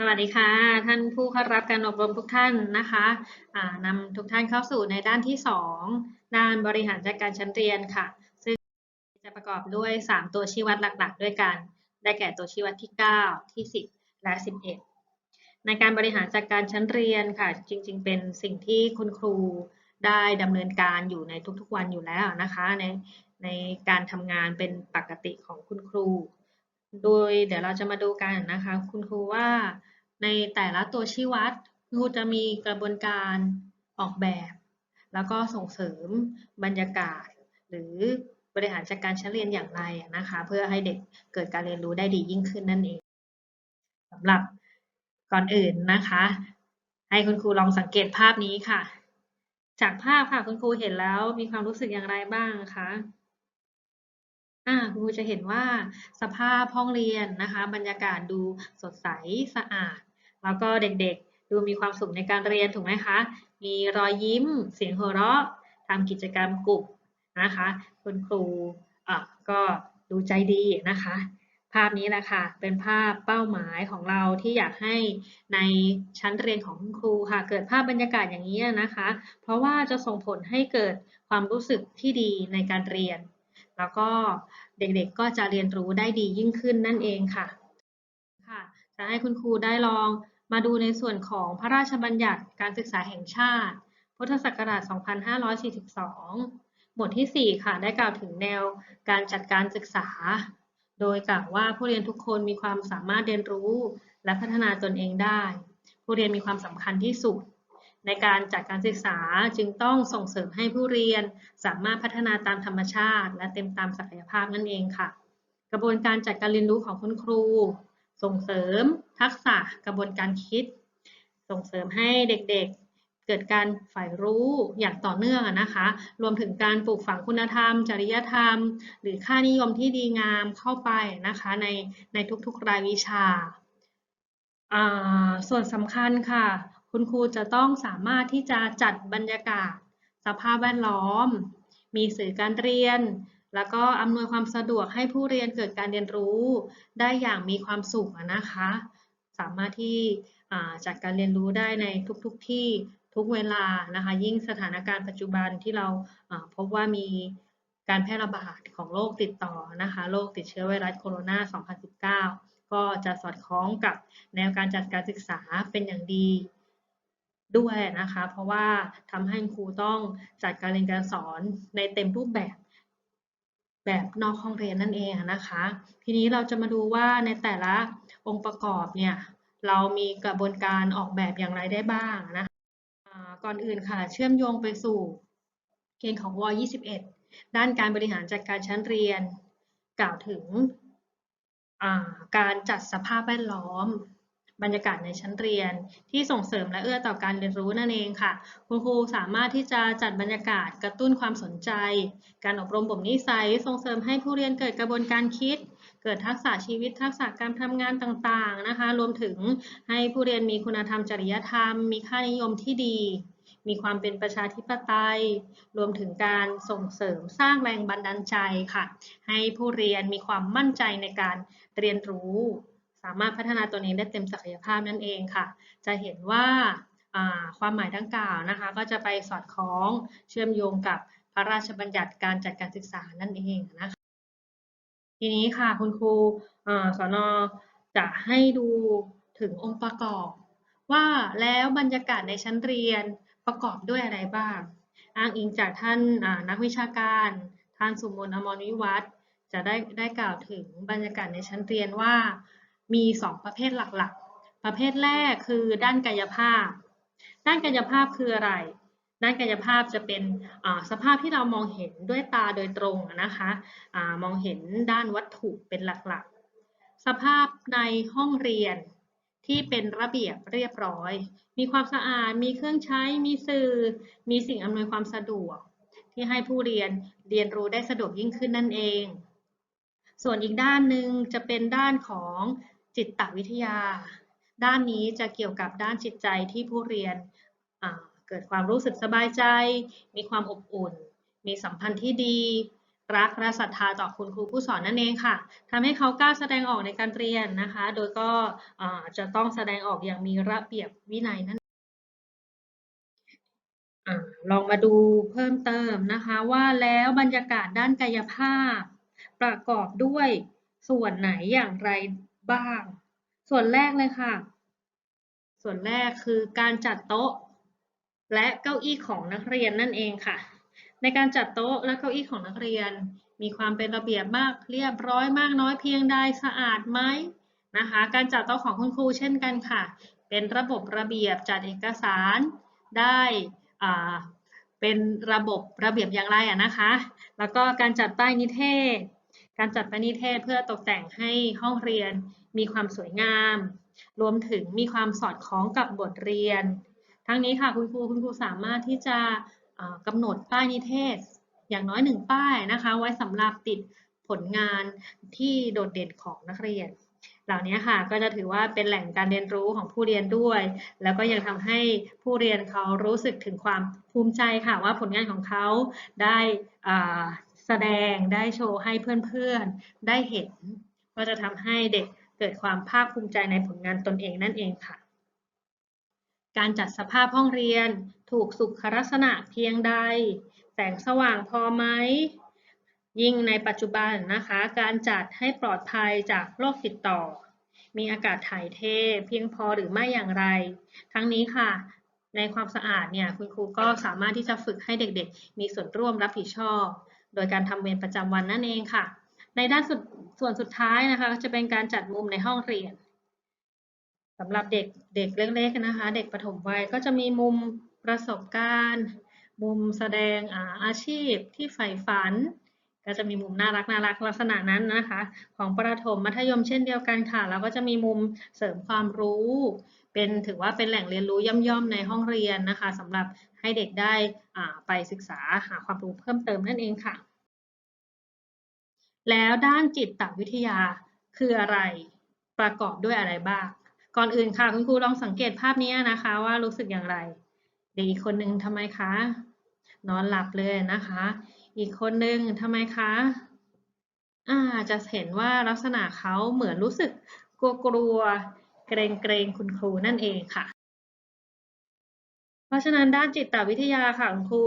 สวัสดีค่ะ ท่านผู้เข้ารับการอบรมทุกท่านนะคะนำทุกท่านเข้าสู่ในด้านที่ 2 ด้านบริหารจัดการชั้นเรียนค่ะ ซึ่งจะประกอบด้วย 3 ตัวชี้วัดหลักๆ ด้วยกัน ได้แก่ตัวชี้วัดที่ 9 ที่ 10 และ 11 ในการบริหารจัดการชั้นเรียนค่ะ จริง ๆ เป็นสิ่งที่คุณครูได้ดำเนินการอยู่ในทุกๆวันอยู่แล้วนะคะ ในในการทำงานเป็นปกติของคุณครู โดยเดี๋ยวเราจะมาดูกันนะคะ คุณครูว่าในแต่ละตัวชี้วัดคุณครูจะมีกระบวนการออกแบบ แล้วก็ส่งเสริมบรรยากาศ หรือบริหารจัดการชั้นเรียนอย่างไรนะคะ เพื่อให้เด็กเกิดการเรียนรู้ได้ดียิ่งขึ้นนั่นเองสำหรับก่อนอื่นนะคะ ให้คุณครูลองสังเกตภาพนี้ค่ะ จากภาพค่ะคุณครูเห็นแล้วมีความรู้สึกอย่างไรบ้างคะ อ่าคุณครูจะเห็นว่าสภาพห้องเรียนนะคะ บรรยากาศดูสดใสสะอาด แล้วก็เด็กๆดูมีความสุขในการเรียนถูกไหมคะ มีรอยยิ้ม เสียงหัวเราะทำกิจกรรมกลุ่มนะคะ คุณครูอะก็ดูใจดีนะคะ ภาพนี้แหละค่ะ เป็นภาพเป้าหมายของเราที่อยากให้ในชั้นเรียนของคุณครูค่ะ เกิดภาพบรรยากาศอย่างนี้นะคะ เพราะว่าจะส่งผลให้เกิดความรู้สึกที่ดีในการเรียน แล้วก็เด็กๆก็จะเรียนรู้ได้ดียิ่งขึ้นนั่นเองค่ะค่ะ จะให้คุณครูได้ลองมาดูในส่วนของพระราชบัญญัติการศึกษาแห่งชาติ พุทธศักราช 2542 หมวดที่ 4 ค่ะ ได้กล่าวถึงแนวการจัดการศึกษา โดยกล่าวว่าผู้เรียนทุกคนมีความสามารถเรียนรู้และพัฒนาตนเองได้ ผู้เรียนมีความสำคัญที่สุด ในการจัดการศึกษาจึงต้องส่งเสริมให้ผู้เรียน สามารถพัฒนาตามธรรมชาติ และเต็มตามศักยภาพนั่นเองค่ะ กระบวนการจัดการเรียนรู้ของคุณครู ส่งเสริม ทักษะกระบวนการคิด ส่งเสริมให้เด็กๆ เกิดการใฝ่รู้อย่างต่อเนื่องนะคะ รวมถึงการปลูกฝังคุณธรรม จริยธรรม หรือค่านิยมที่ดีงามเข้าไปนะคะในในทุกๆรายวิชา ส่วนสำคัญค่ะ คุณครูจะต้องสามารถที่จะจัดบรรยากาศ สภาพแวดล้อม มีสื่อการเรียน แล้วก็อำนวยความสะดวกให้ผู้เรียนเกิดการเรียนรู้ ได้อย่างมีความสุขนะคะ สามารถที่จัดการเรียนรู้ได้ในทุกๆทที่ทุกเวลานะคะ ยิ่งสถานการณ์ปัจจุบันที่เราพบว่ามีการแพร่ระบาดของโรคติดต่อนะคะโรคติดเชื้อไวรัสโคโรนา 2019 ก็จะสอดคล้องกับแนวการจัดการศึกษาเป็นอย่างดี ด้วยนะคะ เพราะว่าทำให้ครูต้องจัดการเรียนการสอนในเต็มรูปแบบแบบนอกห้องเรียนนั่นเองนะคะ ทีนี้เราจะมาดูว่าในแต่ละองค์ประกอบเนี่ยเรามีกระบวนการออกแบบอย่างไรได้บ้างนะคะก่อนอื่นค่ะเชื่อมโยงไปสู่เกณฑ์ของว21 ด้านการบริหารจัดการชั้นเรียน กล่าวถึงการจัดสภาพแวดล้อม บรรยากาศในชั้นเรียน ที่ส่งเสริมและเอื้อต่อการเรียนรู้นั่นเองค่ะ คุณครูสามารถที่จะจัดบรรยากาศกระตุ้นความสนใจ การอบรมบ่มนิสัย ส่งเสริมให้ผู้เรียนเกิดกระบวนการคิด เกิดทักษะชีวิต ทักษะการทำงานต่างๆนะคะ รวมถึงให้ผู้เรียนมีคุณธรรมจริยธรรม มีค่านิยมที่ดีมีความเป็นประชาธิปไตย รวมถึงการส่งเสริมสร้างแรงบันดาลใจค่ะ ให้ผู้เรียนมีความมั่นใจในการเรียนรู้ สามารถพัฒนาตัวเองได้เต็มศักยภาพนั่นเองค่ะ จะเห็นว่าความหมายดังกล่าวนะคะ ก็จะไปสอดคล้องเชื่อมโยงกับพระราชบัญญัติการจัดการศึกษานั่นเองนะคะ ทีนี้ค่ะคุณครูสอนอจะให้ดูถึงองค์ประกอบ ว่าแล้วบรรยากาศในชั้นเรียนประกอบด้วยอะไรบ้าง อ้างอิงจากท่านนักวิชาการ ท่านสุมนอมรวิวัฒน์จะได้ได้กล่าวถึงบรรยากาศในชั้นเรียนว่า มี 2 ประเภทหลักๆ ประเภทแรกคือด้านกายภาพ ด้านกายภาพคืออะไร ด้านกายภาพจะเป็นสภาพที่เรามองเห็นด้วยตาโดยตรงนะคะอะมองเห็นด้านวัตถุเป็นหลักๆ สภาพในห้องเรียนที่เป็นระเบียบเรียบร้อย มีความสะอาด มีเครื่องใช้ มีสื่อ มีสิ่งอำนวยความสะดวก ที่ให้ผู้เรียนเรียนรู้ได้สะดวกยิ่งขึ้นนั่นเอง ส่วนอีกด้านหนึ่งจะเป็นด้านของ จิตวิทยา ด้านนี้จะเกี่ยวกับด้านจิตใจที่ผู้เรียนเกิดความรู้สึกสบายใจ มีความอบอุ่น มีสัมพันธ์ที่ดี รักและศรัทธาต่อคุณครูผู้สอนนั่นเองค่ะทำให้เขากล้าแสดงออกในการเรียนนะคะ โดยก็จะต้องแสดงออกอย่างมีระเบียบวินัยนั่นอลองมาดูเพิ่มเติมนะคะว่าแล้วบรรยากาศด้านกายภาพ ประกอบด้วยส่วนไหนอย่างไร บ้าง ส่วนแรกเลยค่ะ ส่วนแรกคือการจัดโต๊ะ และเก้าอี้ของนักเรียนนั่นเองค่ะ ในการจัดโต๊ะและเก้าอี้ของนักเรียน มีความเป็นระเบียบมากเรียบร้อยมากน้อยเพียงใดสะอาดไหมนะคะ การจัดโต๊ะของคุณครูเช่นกันค่ะ เป็นระบบระเบียบจัดเอกสารได้อ่าเป็นระบบระเบียบอย่างไรอะนะคะ แล้วก็การจัดป้ายนิเทศ การจัดป้ายนิเทศเพื่อตกแต่งให้ห้องเรียนมีความสวยงาม รวมถึงมีความสอดคล้องกับบทเรียน ทั้งนี้ค่ะคุณครูคุณครูสามารถที่จะกำหนดป้ายนิเทศ อย่างน้อยหนึ่งป้ายนะคะ ไว้สำหรับติดผลงานที่โดดเด่นของนักเรียน เหล่านี้ค่ะก็จะถือว่าเป็นแหล่งการเรียนรู้ของผู้เรียนด้วย แล้วก็ยังทำให้ผู้เรียนเขารู้สึกถึงความภูมิใจค่ะว่าผลงานของเขาได้อ่า แสดงได้โชว์ให้เพื่อนๆได้เห็น ก็จะทำให้เด็กเกิดความภาคภูมิใจในผลงานตนเองนั่นเองค่ะ การจัดสภาพห้องเรียนถูกสุขลักษณะเพียงใด แสงสว่างพอไหมยิ่งในปัจจุบันนะคะ การจัดให้ปลอดภัยจากโรคติดต่อ มีอากาศถ่ายเทเพียงพอหรือไม่อย่างไร ทั้งนี้ค่ะ ในความสะอาดเนี่ยคุณครูก็สามารถที่จะฝึกให้เด็กๆ มีส่วนร่วมรับผิดชอบ โดยการทำเวรประจำวันนั่นเองค่ะ ในด้านส,ส่วนสุดท้ายนะคะก็จะเป็นการจัดมุมในห้องเรียนสำหรับเด็กเด็กเล็กๆนะคะ เด็กปฐมวัยก็จะมีมุมประสบการณ์ มุมแสดงอาอาชีพที่ใฝ่ฝัน ก็จะมีมุมน่ารักน่ารักลักษณะนั้นนะคะ ของประถมมัธยมเช่นเดียวกันค่ะ แล้วก็จะมีมุมเสริมความรู้ เป็นถือว่าเป็นแหล่งเรียนรู้ย่อมๆในห้องเรียนนะคะสำหรับให้เด็กได้ไปศึกษาหาความรู้เพิ่มเติมนั่นเองค่ะ แล้วด้านจิตวิทยาคืออะไรประกอบด้วยอะไรบ้าง ก่อนอื่นค่ะคุณครูลองสังเกตภาพนี้นะคะว่ารู้สึกอย่างไร เด็กอีกคนนึงทำไมคะ นอนหลับเลยนะคะ อีกคนนึงทำไมคะอ่าจะเห็นว่าลักษณะเขาเหมือนรู้สึกกลัวกลัวๆ เกรงเกรงคุณครูนั่นเองค่ะ เพราะฉะนั้นด้านจิตวิทยาค่ะคุณครู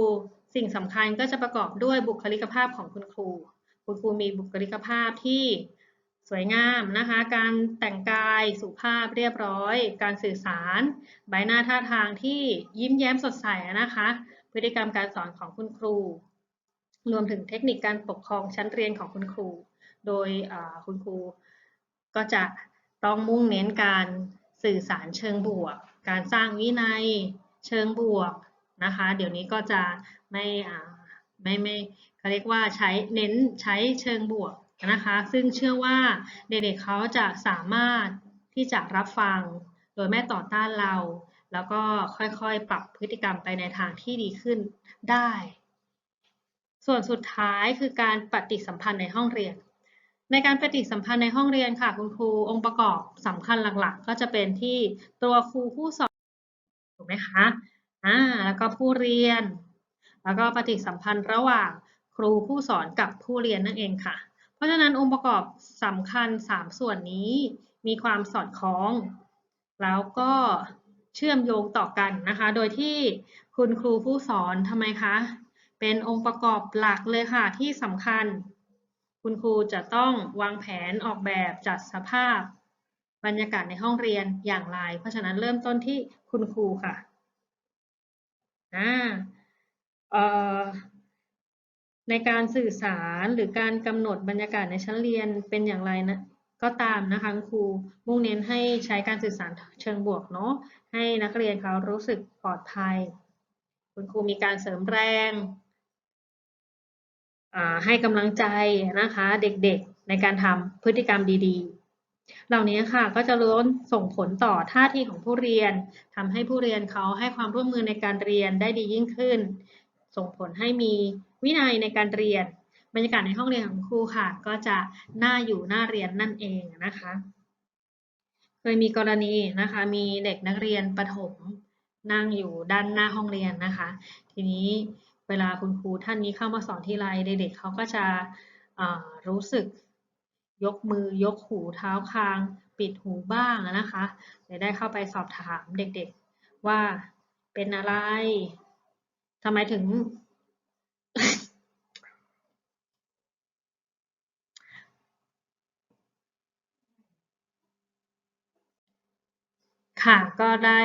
สิ่งสำคัญก็จะประกอบด้วยบุคลิกภาพของคุณครู คุณครูมีบุคลิกภาพที่สวยงามนะคะ การแต่งกายสุภาพเรียบร้อย การสื่อสาร ใบหน้าท่าทางที่ยิ้มแย้มสดใสนะคะ พฤติกรรมการสอนของคุณครู รวมถึงเทคนิคการปกครองชั้นเรียนของคุณครู โดยคุณครูก็จะ ต้องมุ่งเน้นการสื่อสารเชิงบวก การสร้างวินัยเชิงบวกนะคะ เดี๋ยวนี้ก็จะไม่ไม่ไม่เขาเรียกว่าใช้เน้นใช้เชิงบวกนะคะ ซึ่งเชื่อว่าเด็กๆเขาจะสามารถที่จะรับฟังโดยไม่ต่อต้านเรา แล้วก็ค่อยๆ ปรับพฤติกรรมไปในทางที่ดีขึ้นได้ ส่วนสุดท้ายคือการปฏิสัมพันธ์ในห้องเรียน ในการปฏิสัมพันธ์ในห้องเรียนค่ะ คุณครูองค์ประกอบสำคัญหลักๆ ก็จะเป็นที่ตัวครูผู้สอนถูกไหมคะอ่าแล้วก็ผู้เรียน แล้วก็ปฏิสัมพันธ์ระหว่างครูผู้สอนกับผู้เรียนนั่นเองค่ะ เพราะฉะนั้นองค์ประกอบสำคัญ 3 ส่วนนี้มีความสอดคล้อง แล้วก็เชื่อมโยงต่อกันนะคะ โดยที่คุณครูผู้สอนทำไมคะ เป็นองค์ประกอบหลักเลยค่ะที่สำคัญ คุณครูจะต้องวางแผนออกแบบจัดสภาพ บรรยากาศในห้องเรียนอย่างไร เพราะฉะนั้นเริ่มต้นที่คุณครูค่ะอ่าเอ่อในการสื่อสารหรือการกำหนดบรรยากาศในชั้นเรียนเป็นอย่างไรนะก็ตามนะคะครูมุ่งเน้นให้ใช้การสื่อสารเชิงบวกเนาะให้นักเรียนเขารู้สึกปลอดภัย คุณครูมีการเสริมแรง ให้กำลังใจนะคะเด็กๆในการทำพฤติกรรมดีๆ เหล่านี้ค่ะก็จะล้วนส่งผลต่อท่าทีของผู้เรียนทำให้ผู้เรียนเขาให้ความร่วมมือในการเรียนได้ดียิ่งขึ้น ส่งผลให้มีวินัยในการเรียน บรรยากาศในห้องเรียนของครูค่ะ ก็จะน่าอยู่น่าเรียนนั่นเองนะคะ เคยมีกรณีนะคะ มีเด็กนักเรียนประถมนั่งอยู่ด้านหน้าห้องเรียนนะคะ ทีนี้ เวลาคุณครูท่านนี้เข้ามาสอนทีไรเด็กๆเขาก็จะรู้สึกยกมือยกหูเท้าคาง ปิดหูบ้างนะคะเลยได้เข้าไปสอบถามเด็กๆ ว่าเป็นอะไรทำไมถึงค่ะก็ได้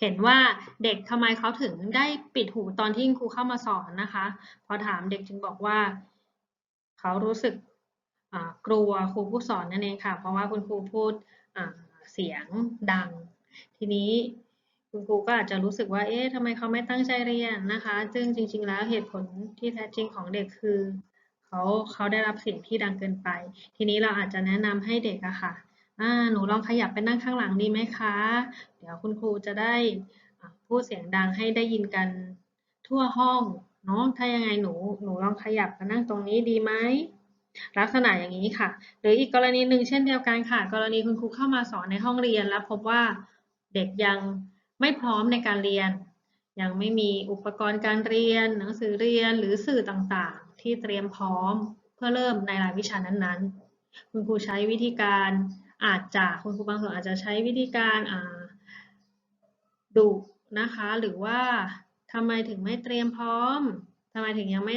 เห็นว่าเด็กทำไมเขาถึงได้ปิดหูตอนที่ครูเข้ามาสอนนะคะ พอถามเด็กจึงบอกว่า เขารู้สึกกลัวครูผู้สอนนั่นเองค่ะ เพราะว่าคุณครูพูดเสียงดัง ทีนี้คุณครูก็อาจจะรู้สึกว่า เอ๊ะทำไมเขาไม่ตั้งใจเรียนนะคะ ซึ่งจริง ๆ แล้วเหตุผลที่แท้จริงของเด็กคือ เขาเขาได้รับเสียงที่ดังเกินไป ทีนี้เราอาจจะแนะนำให้เด็กอะค่ะ อ่าหนูลองขยับไปนั่งข้างหลังดีไหมคะ เดี๋ยวคุณครูจะได้พูดเสียงดังให้ได้ยินกันทั่วห้องเนาะถ้ายังไงหนูหนูลองขยับมานั่งตรงนี้ดีไหมลักษณะอย่างนี้ค่ะ หรืออีกกรณีหนึ่งเช่นเดียวกันค่ะ กรณีคุณครูเข้ามาสอนในห้องเรียน แล้วพบว่าเด็กยังไม่พร้อมในการเรียน ยังไม่มีอุปกรณ์การเรียน หนังสือเรียนหรือสื่อต่างๆ ที่เตรียมพร้อมเพื่อเริ่มในรายวิชานั้นๆ คุณครูใช้วิธีการ อาจจะคุณครูบางส่วนอาจจะใช้วิธีการดุนะคะ หรือว่าทำไมถึงไม่เตรียมพร้อมทำไมถึงยังไม่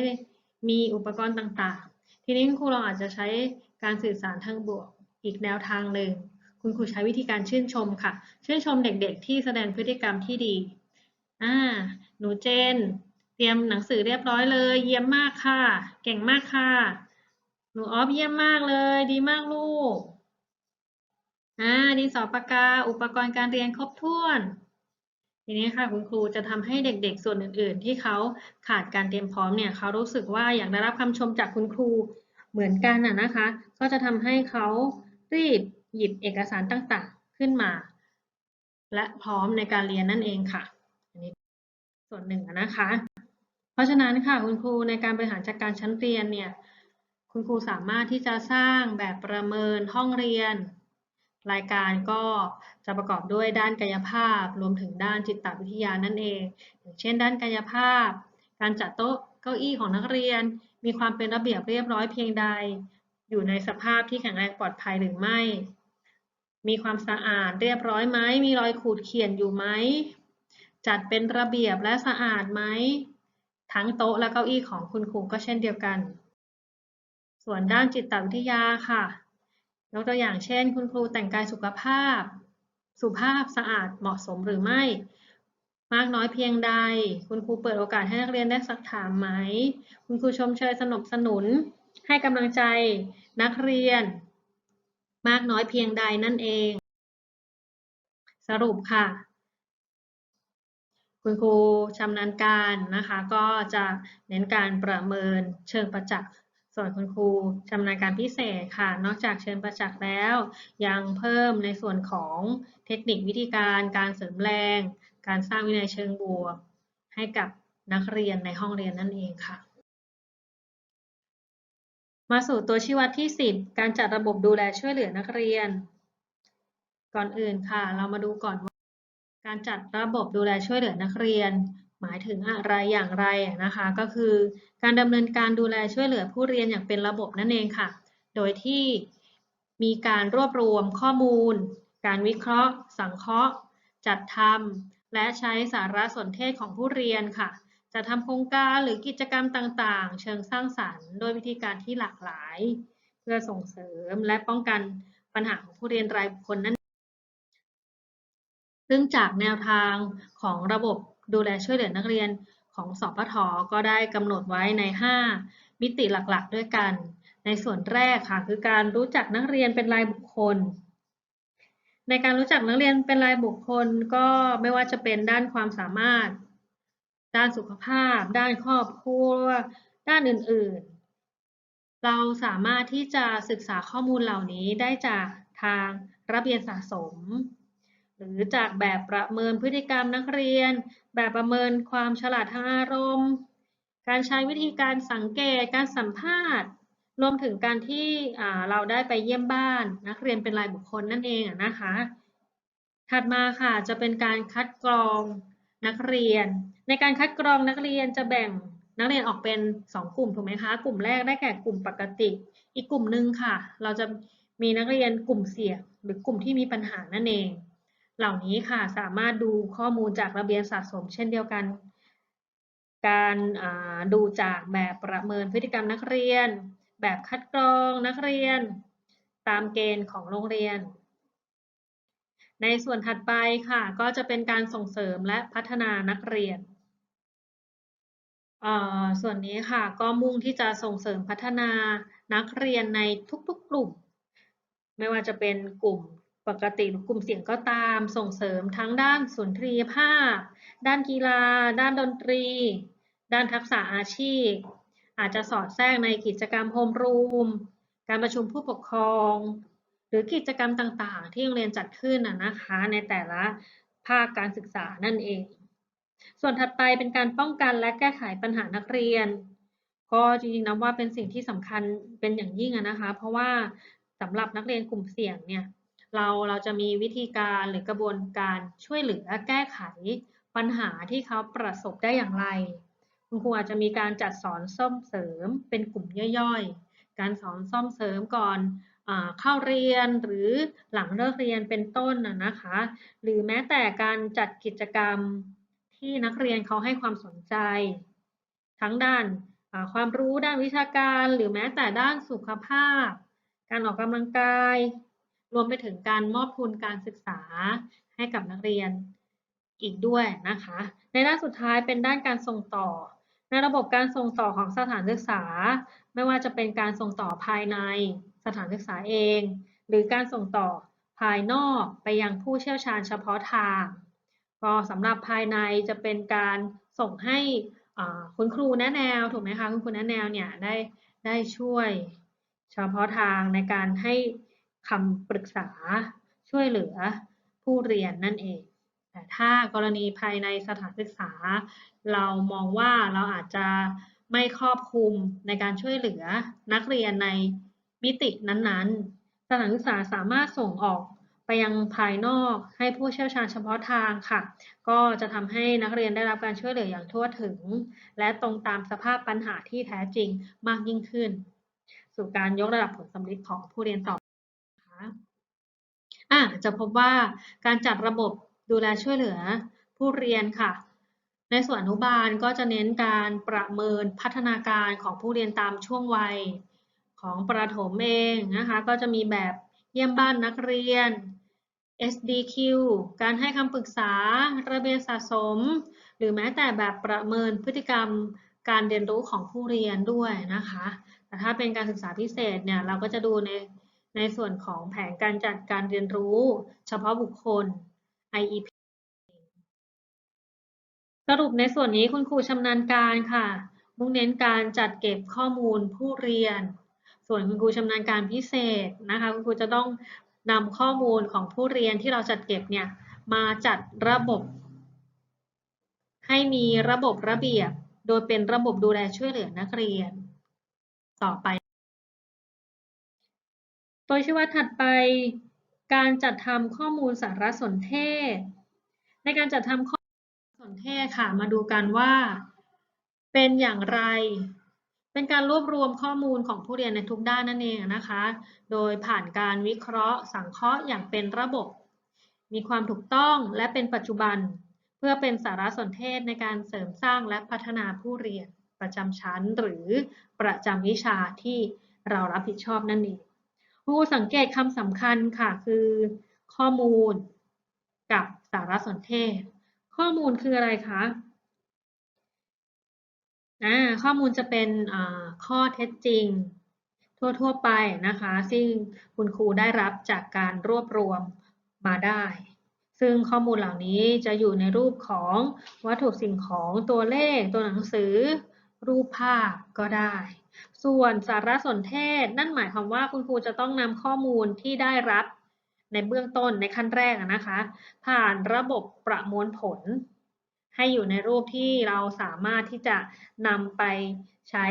มีอุปกรณ์ต่างๆ ทีนี้คุณครูเราอาจจะใช้การสื่อสารทางบวกอีกแนวทางหนึ่ง คุณครูใช้วิธีการชื่นชมค่ะ ชื่นชมเด็กๆ ที่แสดงพฤติกรรมที่ดี อ่า หนูเจน เตรียมหนังสือเรียบร้อยเลย เยี่ยมมากค่ะ เก่งมากค่ะ หนูออฟเยี่ยมมากเลย ดีมากลูก อ่าดินสอปากกา อุปกรณ์การเรียนครบถ้วน ทีนี้ค่ะคุณครูจะทำให้เด็กๆ ส่วนอื่น ๆ ที่เขาขาดการเตรียมพร้อมเนี่ยเขารู้สึกว่าอยากได้รับคำชมจากคุณครูเหมือนกันน่ะนะคะ ก็จะทำให้เขารีบหยิบเอกสารต่างๆขึ้นมา และพร้อมในการเรียนนั่นเองค่ะอันนี้ส่วนหนึ่งนะคะ เพราะฉะนั้นค่ะคุณครูในการบริหารจัดการชั้นเรียนเนี่ยคุณครูสามารถที่จะสร้างแบบประเมินห้องเรียน รายการก็จะประกอบด้วยด้านกายภาพ รวมถึงด้านจิตวิทยานั่นเอง อย่างเช่น ด้านกายภาพ การจัดโต๊ะเก้าอี้ของนักเรียน มีความเป็นระเบียบเรียบร้อยเพียงใด อยู่ในสภาพที่แข็งแรงปลอดภัยหรือไม่ มีความสะอาดเรียบร้อยไหม มีรอยขูดเขียนอยู่ไหม จัดเป็นระเบียบและสะอาดไหม ทั้งโต๊ะและเก้าอี้ของคุณครูก็เช่นเดียวกัน ส่วนด้านจิตวิทยาค่ะ ยกตัวอย่างเช่น คุณครูแต่งกายสุขภาพ สุภาพสะอาดเหมาะสมหรือไม่ มากน้อยเพียงใด คุณครูเปิดโอกาสให้นักเรียนได้สักถามไหม คุณครูชมเชยสนับสนุน ให้กำลังใจนักเรียน มากน้อยเพียงใดนั่นเอง สรุปค่ะ คุณครูชำนาญการนะคะ ก็จะเน้นการประเมินเชิงประจักษ์ ส่วนคุณครูชำนาญการพิเศษค่ะ นอกจากเชิงประจักษ์แล้ว ยังเพิ่มในส่วนของเทคนิควิธีการการเสริมแรง การสร้างวินัยเชิงบวก ให้กับนักเรียนในห้องเรียนนั่นเองค่ะ มาสู่ตัวชี้วัดที่ 10 การจัดระบบดูแลช่วยเหลือนักเรียน ก่อนอื่นค่ะ เรามาดูก่อนว่า การจัดระบบดูแลช่วยเหลือนักเรียน หมายถึงอะไรอย่างไรนะคะ ก็คือการดำเนินการดูแลช่วยเหลือผู้เรียนอย่างเป็นระบบนั่นเองค่ะ โดยที่มีการรวบรวมข้อมูล การวิเคราะห์ สังเคราะห์ จัดทำและใช้สารสนเทศของผู้เรียนค่ะ จะทำโครงการหรือกิจกรรมต่างๆ เชิงสร้างสรรค์ โดยวิธีการที่หลากหลาย เพื่อส่งเสริมและป้องกันปัญหาของผู้เรียนรายบุคคลนั้น ซึ่งจากแนวทางของระบบ ดูแลช่วยเหลือนักเรียนของสพทก็ได้กำหนดไว้ใน 5 มิติหลักๆ ด้วยกัน ในส่วนแรกค่ะคือการรู้จักนักเรียนเป็นรายบุคคล ในการรู้จักนักเรียนเป็นรายบุคคลก็ไม่ว่าจะเป็นด้านความสามารถ ด้านสุขภาพ ด้านครอบครัว ด้านอื่นๆ เราสามารถที่จะศึกษาข้อมูลเหล่านี้ได้จากทางระเบียนสะสม หรือจากแบบประเมินพฤติกรรมนักเรียน แบบประเมินความฉลาดทางอารมณ์ การใช้วิธีการสังเกตการสัมภาษณ์ รวมถึงการที่เราได้ไปเยี่ยมบ้าน นักเรียนเป็นรายบุคคลนั่นเองนะคะ ถัดมาค่ะจะเป็นการคัดกรองนักเรียน ในการคัดกรองนักเรียนจะแบ่งนักเรียนออกเป็น 2 กลุ่มถูกไหมคะ กลุ่มแรกได้แก่กลุ่มปกติ อีกกลุ่มหนึ่งค่ะ เราจะมีนักเรียนกลุ่มเสี่ยงหรือกลุ่มที่มีปัญหานั่นเอง เหล่านี้ค่ะสามารถดูข้อมูลจากระเบียนสะสม เช่นเดียวกัน การดูจากแบบประเมินพฤติกรรมนักเรียน แบบคัดกรองนักเรียน ตามเกณฑ์ของโรงเรียน ในส่วนถัดไปค่ะ ก็จะเป็นการส่งเสริมและพัฒนานักเรียนส่วนนี้ค่ะก็มุ่งที่จะส่งเสริมพัฒนานักเรียนในทุกๆกลุ่ม ไม่ว่าจะเป็นกลุ่ม ปกติกลุ่มเสี่ยงก็ตามส่งเสริมทั้งด้านสุนทรียภาพ ด้านกีฬา ด้านดนตรี ด้านทักษะอาชีพ อาจจะสอดแทรกในกิจกรรมโฮมรูม การประชุมผู้ปกครอง หรือกิจกรรมต่างๆ ที่โรงเรียนจัดขึ้นนะคะในแต่ละภาคการศึกษานั่นเอง ส่วนถัดไปเป็นการป้องกันและแก้ไขปัญหานักเรียน ก็จริงๆนะว่าเป็นสิ่งที่สำคัญเป็นอย่างยิ่งนะคะ เพราะว่าสำหรับนักเรียนกลุ่มเสี่ยงเนี่ย เราเราจะมีวิธีการหรือกระบวนการช่วยเหลือแก้ไขปัญหาที่เขาประสบได้อย่างไร คุณครูอาจจะมีการจัดสอนซ่อมเสริมเป็นกลุ่มย่อยๆ การสอนซ่อมเสริมก่อนอเข้าเรียนหรือหลังเลิกเรียนเป็นต้นนะคะ หรือแม้แต่การจัดกิจกรรมที่นักเรียนเขาให้ความสนใจ ทั้งด้านความรู้ด้านวิชาการ หรือแม้แต่ด้านสุขภาพ การออกกำลังกาย รวมไปถึงการมอบทุนการศึกษาให้กับนักเรียนอีกด้วยนะคะ ในด้านสุดท้ายเป็นด้านการส่งต่อ ในระบบการส่งต่อของสถานศึกษา ไม่ว่าจะเป็นการส่งต่อภายในสถานศึกษาเอง หรือการส่งต่อภายนอกไปยังผู้เชี่ยวชาญเฉพาะทางก็สำหรับภายในจะเป็นการส่งให้คุณครูแนะแนวถูกไหมคะคุณครูแนะแนวเนี่ยได้ได้ช่วยเฉพาะทางในการให้ คำปรึกษาช่วยเหลือผู้เรียนนั่นเอง แต่ถ้ากรณีภายในสถานศึกษา เรามองว่าเราอาจจะไม่ครอบคลุมในการช่วยเหลือนักเรียนในมิตินั้นๆ สถานศึกษาสามารถส่งออกไปยังภายนอกให้ผู้เชี่ยวชาญเฉพาะทางค่ะ ก็จะทำให้นักเรียนได้รับการช่วยเหลืออย่างทั่วถึง และตรงตามสภาพปัญหาที่แท้จริงมากยิ่งขึ้น สู่การยกระดับผลสำเร็จของผู้เรียนต่อ อะจะพบว่าการจัดระบบดูแลช่วยเหลือผู้เรียนค่ะ ในส่วนอนุบาลก็จะเน้นการประเมินพัฒนาการของผู้เรียนตามช่วงวัยของประถมเองนะคะ ก็จะมีแบบเยี่ยมบ้านนักเรียน SDQ การให้คำปรึกษาระเบียนสะสม หรือแม้แต่แบบประเมินพฤติกรรมการเรียนรู้ของผู้เรียนด้วยนะคะ แต่ถ้าเป็นการศึกษาพิเศษเนี่ยเราก็จะดูใน ในส่วนของแผนการจัดการเรียนรู้ เฉพาะบุคคล IEP สรุปในส่วนนี้คุณครูชำนาญการค่ะ มุ่งเน้นการจัดเก็บข้อมูลผู้เรียน ส่วนคุณครูชำนาญการพิเศษนะคะ คุณครูจะต้องนำข้อมูลของผู้เรียนที่เราจัดเก็บเนี่ยมาจัดระบบ ให้มีระบบระเบียบ โดยเป็นระบบดูแลช่วยเหลือนักเรียน ต่อไป ตัวชี้วัดถัดไปการจัดทำข้อมูลสารสนเทศ ในการจัดทำข้อมูลสารสนเทศค่ะ มาดูกันว่า เป็นอย่างไร เป็นการรวบรวมข้อมูลของผู้เรียนในทุกด้านนั่นเองนะคะ โดยผ่านการวิเคราะห์ สังเคราะห์อย่างเป็นระบบ มีความถูกต้องและเป็นปัจจุบัน เพื่อเป็นสารสนเทศในการเสริมสร้างและพัฒนาผู้เรียนประจำชั้นหรือประจำวิชาที่เรารับผิดชอบนั่นเอง ผู้สังเกตคำสำคัญค่ะ คือข้อมูลกับสารสนเทศ ข้อมูลคืออะไรคะอ่าข้อมูลจะเป็นข้อเท็จจริง ทั่วๆไปนะคะ ซึ่งคุณครูได้รับจากการรวบรวมมาได้ ซึ่งข้อมูลเหล่านี้จะอยู่ในรูปของวัตถุสิ่งของตัวเลขตัวหนังสือ รูปภาพก็ได้ ส่วนสารสนเทศนั่นหมายความว่าคุณครูจะต้องนำข้อมูลที่ได้รับในเบื้องต้นในขั้นแรกนะคะ ผ่านระบบประมวลผล ให้อยู่ในรูปที่เราสามารถที่จะนำไปใช้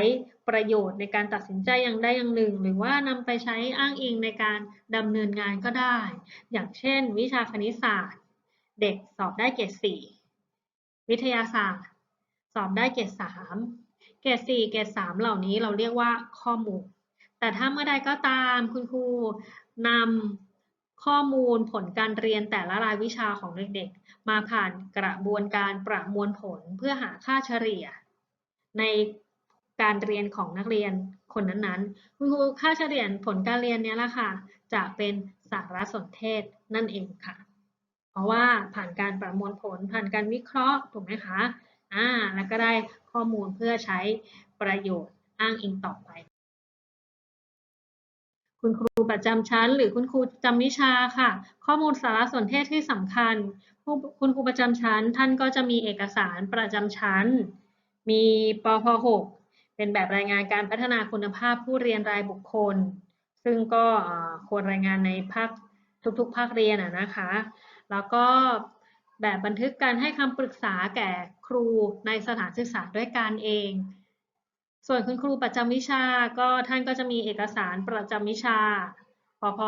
ประโยชน์ในการตัดสินใจอย่างใดอย่างหนึ่ง หรือว่านำไปใช้อ้างอิงในการดำเนินงานก็ได้ อย่างเช่น วิชาคณิตศาสตร์ เด็กสอบได้เกรดสี่วิทยาศาสตร์ สอบได้เกรดสาม เกรดสี่เกรดสามเหล่านี้เราเรียกว่าข้อมูล แต่ถ้าเมื่อใดก็ตามคุณครูนำข้อมูลผลการเรียนแต่ละรายวิชาของเด็กๆ มาผ่านกระบวนการประมวลผลเพื่อหาค่าเฉลี่ย ในการเรียนของนักเรียนคนนั้นๆ คุณครูค่าเฉลี่ยผลการเรียนเนี้ยแหละค่ะ จะเป็นสารสนเทศนั่นเองค่ะ เพราะว่าผ่านการประมวลผลผ่านการวิเคราะห์ถูกไหมคะ อ่าแล้วก็ได้ข้อมูลเพื่อใช้ประโยชน์อ้างอิงต่อไป คุณครูประจำชั้น หรือคุณครูจำวิชาค่ะ ข้อมูลสารสนเทศที่สำคัญคุณครูประจำชั้น ท่านก็จะมีเอกสารประจำชั้น มีปพ6เป็นแบบรายงานการพัฒนาคุณภาพผู้เรียนรายบุคคล ซึ่งก็ควรรายงานในภาคทุกๆ ภาคเรียนอะนะคะ แล้วก็ แบบบันทึกการให้คำปรึกษาแก่ครูในสถานศึกษาด้วยการเอง ส่วนคุณครูประจำวิชาก็ท่านก็จะมีเอกสารประจำวิชาปพ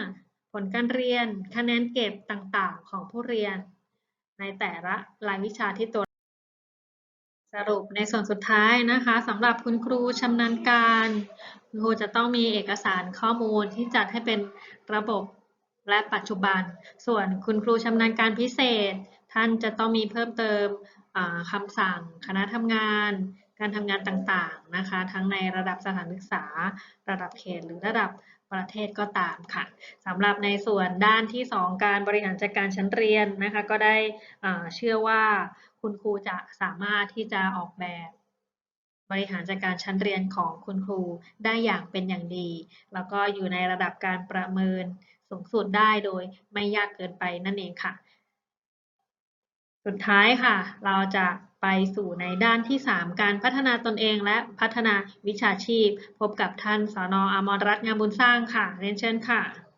5ผลการเรียน คะแนนเก็บต่างๆ ของผู้เรียน ในแต่ละรายวิชาที่ตัวสรุปในส่วนสุดท้ายนะคะสำหรับคุณครูชำนาญการ คุณครูจะต้องมีเอกสารข้อมูลที่จัดให้เป็นระบบ และปัจจุบัน ส่วนคุณครูชำนาญการพิเศษ ท่านจะต้องมีเพิ่มเติมคำสั่งคณะทำงาน การทำงานต่างๆนะคะ ทั้งในระดับสถานศึกษา ระดับเขตหรือระดับประเทศก็ตามค่ะสำหรับในส่วนด้านที่ 2 การบริหารจัดการชั้นเรียนนะคะก็ได้เชื่อว่าคุณครูจะสามารถที่จะออกแบบ บริหารจัดการชั้นเรียนของคุณครูได้อย่างเป็นอย่างดี แล้วก็อยู่ในระดับการประเมิน สูงสุดได้โดยไม่ยากเกินไปนั่นเองค่ะ สุดท้ายค่ะ เราจะไปสู่ในด้านที่ 3 การพัฒนาตนเองและพัฒนาวิชาชีพ พบกับท่านสอนออมรรัตน์งามบุญสร้างค่ะ เรียนเชิญค่ะ